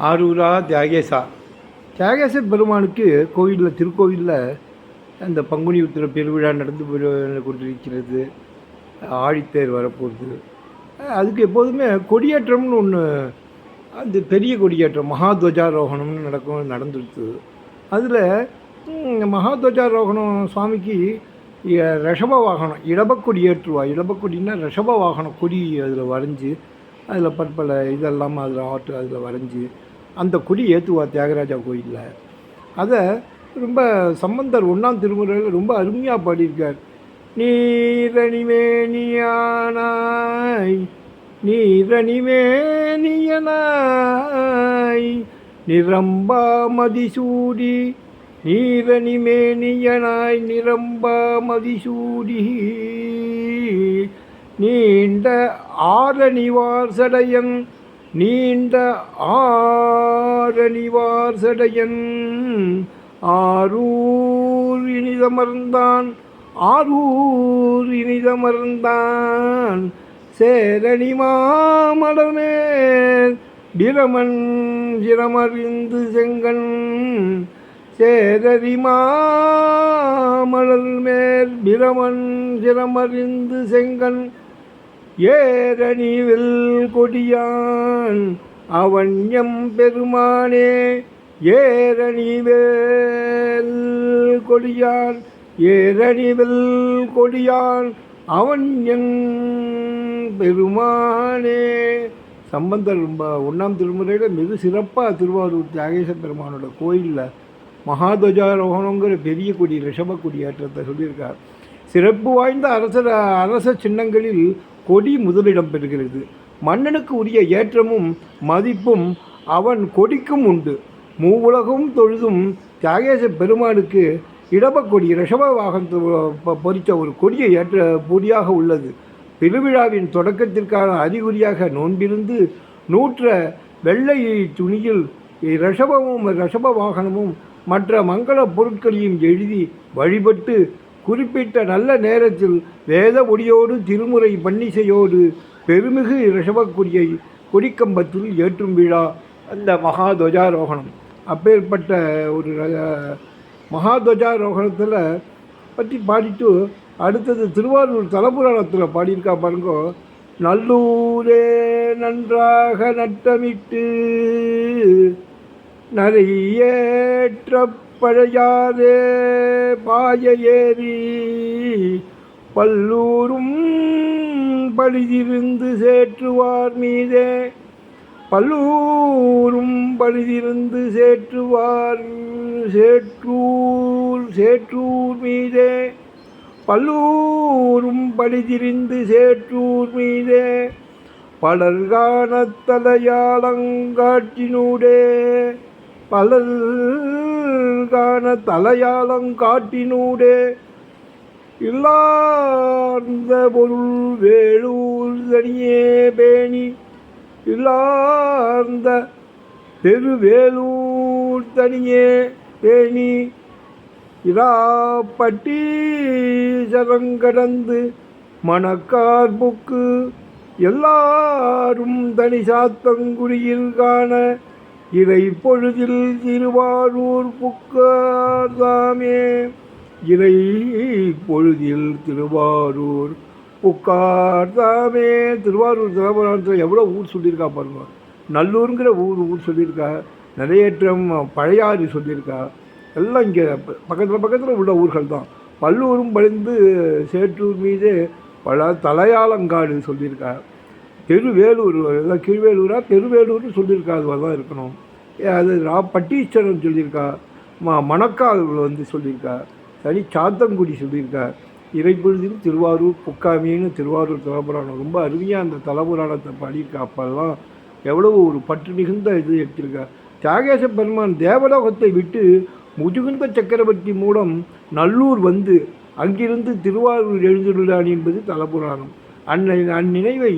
ஆரூரா தியாகேசா. தியாகேச பெருமானுக்கு கோயிலில் திருக்கோயிலில் அந்த பங்குனி உத்திர பெருவிழா நடந்து கொண்டு- கொண்டிருக்கிறது ஆழித்தேர் வரப்போகுது. அதுக்கு எப்போதுமே கொடியேற்றம்னு ஒன்று அந்த பெரிய கொடியேற்றம் மகாத்வஜாரோகணம்னு நடக்கும் நடந்துருச்சு அதில் மகாத்வஜாரோகணம் சுவாமிக்கு ரிஷப வாகனம் இடபக்கொடி ஏற்றுவா. இடபக்கொடின்னா ரிஷப வாகனம் கொடி அதில் வரைஞ்சி அதில் பற்பல இதெல்லாம் அதில் ஆட்டு அதில் வரைஞ்சி அந்த குடி ஏற்றுவா தியாகராஜா கோயிலில். அதை ரொம்ப சம்பந்தர் ஒன்றாம் திருமுறையில் ரொம்ப அருமையாக பாடியிருக்கார். நீரணிமேனியானாய் நீரணிமேனியனாய் நிரம்பா மதிசூடி நீரணிமேனியனாய் நிரம்பா மதிசூடி நீண்ட ஆரணிவார் சடையன் நீண்ட ஆரணிவார் சடையன் ஆரூர் இனிதமர்ந்தான் ஆரூர் இனிதமர்ந்தான். சேரணி மாமலமேல் பிரமன் சிரமறிந்து செங்கன் சேரரிமா மாமலர் மேல் பிரமன் சிரமறிந்து செங்கன் ஏரணிவில் கொடியான் அவன் எம் பெருமானே ஏரணிவேல் கொடியான் ஏரணிவில் கொடியான் அவன் எங் பெருமானே. சம்பந்தர் ஒன்றாம் திருமுறையில் மிக சிறப்பாக திருவாரூர் தியாகேச பெருமானோட கோயிலில் மகாத்வஜாரோகணங்கிற பெரிய கொடி ரிஷப கொடி ஏற்றத்தை சொல்லியிருக்கார். சிறப்பு வாய்ந்த அரச அரச சின்னங்களில் கொடி முதலிடம் பெறுகிறது. மன்னனுக்கு உரிய ஏற்றமும் மதிப்பும் அவன் கொடிக்கும் உண்டு. மூவுலகும் தொழுதும் தியாகேச பெருமானுக்கு இடபக்கொடி ரிஷப வாகனத்து பொறித்த ஒரு கொடியை ஏற்ற பொடியாக உள்ளது. திருவிழாவின் தொடக்கத்திற்கான அறிகுறியாக நோன்பிருந்து நூற்ற வெள்ளை துணியில் ரிஷபமும் ரிஷப வாகனமும் மற்ற மங்கள பொருட்களையும் எழுதி வழிபட்டு குறிப்பிட்ட நல்ல நேரத்தில் வேத ஒடியோடு திருமுறை பன்னிசையோடு பெருமிகு ரிஷபக்குடியை கொடிக்கம்பத்தில் ஏற்றும் விழா அந்த மகாத்வஜாரோகணம் அப்பேற்பட்ட ஒரு மகாத்வஜாரோகணத்தில் பற்றி பாடிட்டு அடுத்தது திருவாரூர் தலபுராணத்தில் பாடியிருக்கா பாருங்க. நல்லூரே நன்றாக நட்டமிட்டு நரையேற்ற பழையாரே பாய ஏறி பல்லூரும் பழுதிருந்து சேற்றுவார் மீதே. பல்லூரும் பழுதிருந்து சேற்றுவார் சேற்றூர் சேற்றூர் மீதே. பல்லூரும் பழுதிரிந்து சேற்றூர் மீதே. பலர்கான தலையாளங்காட்டினூடே பலர் காண தலையாளங்காட்டினூடே இல்லார்ந்த பொருள் வேளூர் தனியே பேணி. இல்லார்ந்த பெருவேலூர் தனியே பேணி. இராப்பட்டி சரங்கடந்து மணக்கார்புக்கு எல்லாரும் தனி சாத்தங்குடியில் காண இதை பொழுதில் திருவாரூர் புக்காதாமே இதை பொழுதில் திருவாரூர் புக்கார்தாமே திருவாரூர் திருவாரூரத்தில் எவ்வளோ ஊர் சொல்லியிருக்கா பாருங்க. நல்லூருங்கிற ஊர் ஊர் சொல்லியிருக்கா. நிறையற்றம் பழையாறு சொல்லியிருக்கா. எல்லாம் இங்கே பக்கத்தில் பக்கத்தில் உள்ள ஊர்கள் தான். பல்லூரும் பழிந்து சேற்றூர் மீது பல தலையாளங்காடு சொல்லியிருக்கா. தெருவேலூர் எல்லாம் கீழ்வேலூரா? தெருவேலூர்னு சொல்லியிருக்கா அது தான் இருக்கணும். ஏ, அது ரா பட்டீஸ்வரன் சொல்லியிருக்கா. ம மணக்கால் வந்து சொல்லியிருக்கா. தனி சாத்தங்குடி சொல்லியிருக்கா. இறைப்பொழுதில் திருவாரூர் புக்காமின்னு திருவாரூர் தலபுராணம் ரொம்ப அருமையாக அந்த தலபுராணத்தை பாடியிருக்கா. அப்போல்லாம் எவ்வளவு ஒரு பற்று மிகுந்த இது எடுத்திருக்கா. தியாகேச பெருமான் தேவலோகத்தை விட்டு முதுகுந்த சக்கரவர்த்தி மூலம் நல்லூர் வந்து அங்கிருந்து திருவாரூர் எழுந்துள்ளான் என்பது தலபுராணம் அன்னை அந்நினைவை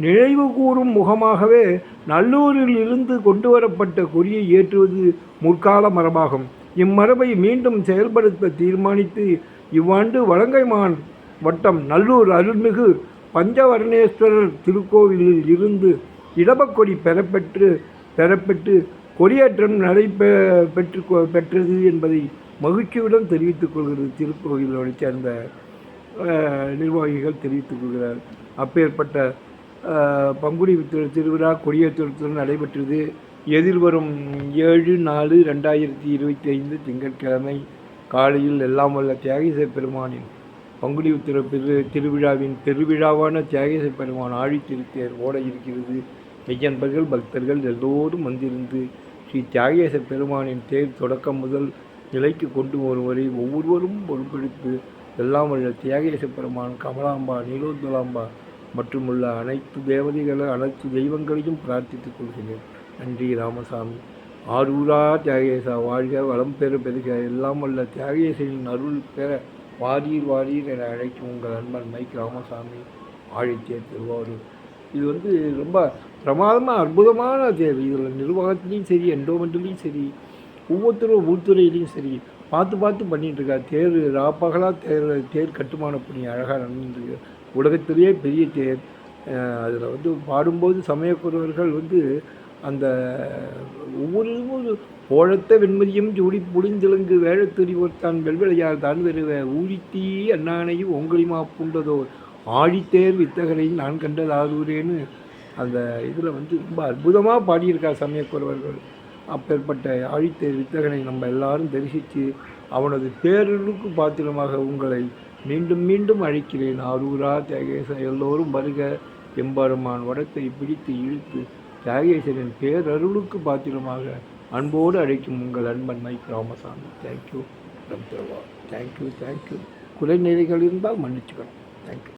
நினைவு கூறும் முகமாகவே நல்லூரில் இருந்து கொண்டு வரப்பட்ட கொடியை ஏற்றுவது முற்கால மரபாகும். இம்மரபை மீண்டும் செயல்படுத்த தீர்மானித்து இவ்வாண்டு வலங்கைமான் வட்டம் நல்லூர் அருள்மிகு பஞ்சவர்ணேஸ்வரர் திருக்கோவிலில் இருந்து இடபக்கொடி பெறப்பெற்று பெறப்பெற்று கொடியேற்றம் நடைபெ பெற்று கொ- பெற்றது என்பதை மகிழ்ச்சியுடன் தெரிவித்துக் கொள்கிறது திருக்கோவிலோடு சேர்ந்த நிர்வாகிகள் தெரிவித்துக் கொள்கிறார். அப்பேற்பட்ட பங்குனி திரு திருவிழா கொடியேற்றத்துடன் நடைபெற்றது. எதிர்வரும் ஏழு நாலு ரெண்டாயிரத்தி இருபத்தி ஐந்து திங்கட்கிழமை காலையில் எல்லாம் வல்ல தியாகேச பெருமானின் பங்குனி உத்திர பெரு திருவிழாவின் பெருவிழாவான தியாகேச பெருமான் ஆழி திருத்தேர் ஓட இருக்கிறது. மெய்யன்பர்கள் பக்தர்கள் எல்லோரும் வந்திருந்து ஸ்ரீ தியாகேச பெருமானின் தேர் தொடக்கம் முதல் நிலைக்கு கொண்டு வரும் வரை ஒவ்வொருவரும் பொறுப்பெடுத்து எல்லாம் வல்ல தியாகேச பெருமான் கமலாம்பா நீலோத்துலாம்பா மற்றும் உள்ள அனைத்து தேவதைகளை அனைத்து தெய்வங்களையும் பிரார்த்தித்துக் கொள்கிறேன். நன்றி ராமசாமி. ஆரூரா தியாகேசா வாழ்க வளம் பெற பெருக. எல்லாம் வல்ல தியாகேசனின் அருள் பெற வாரீர் வாரீர் என அழைக்கும் உங்கள் அன்பன் மைக் ராமசாமி. ஆழித்தேர் திருவாரூர். இது வந்து ரொம்ப பிரமாதமாக அற்புதமான தேவை இதில் நிர்வாகத்துலேயும் சரி எண்டோமெண்ட்லேயும் சரி ஒவ்வொருத்தரும் உள்துறையிலையும் சரி பார்த்து பார்த்து பண்ணிகிட்டு இருக்கா தேர் ராப்பகலாக தேர் தேர் கட்டுமான பணி அழகாக நடந்துருக்கு உலகத்திலேயே பெரிய தேர் அதில் வந்து பாடும்போது சமயக்குறவர்கள் வந்து அந்த ஒவ்வொரு ஒரு போழத்த வெண்மதியும் ஜூடி புடிந்திலங்கு வேழத்தெறிவோர்த்தான் ஒருத்தான் தான் வருவ. ஊழித்தீ அண்ணானையும் ஒங்களிமா பூண்டதோ ஆழித்தேர் வித்தகரை நான் கண்டது அந்த இதில் வந்து ரொம்ப அற்புதமாக பாடியிருக்கார் சமயக்குறவர்கள் அப்பேற்பட்ட ஆழித்தேர் வித்தகனை நம்ம எல்லாரும் தரிசித்து அவனது பேரலுக்கு பாத்திரமாக உங்களை மீண்டும் மீண்டும் அழைக்கிறேன். ஆரூரா தியாகேச எல்லோரும் வருக. எம்பெருமான் வடத்தை பிடித்து இழுத்து தியாகேசரின் பேரருளுக்கு பாத்திரமாக அன்போடு அழைக்கும் உங்கள் அன்பன் Mike Ramasamy thank you thank you thank you குறை நிறைகள் இருந்தால் மன்னிச்சுக்கணும். தேங்க்யூ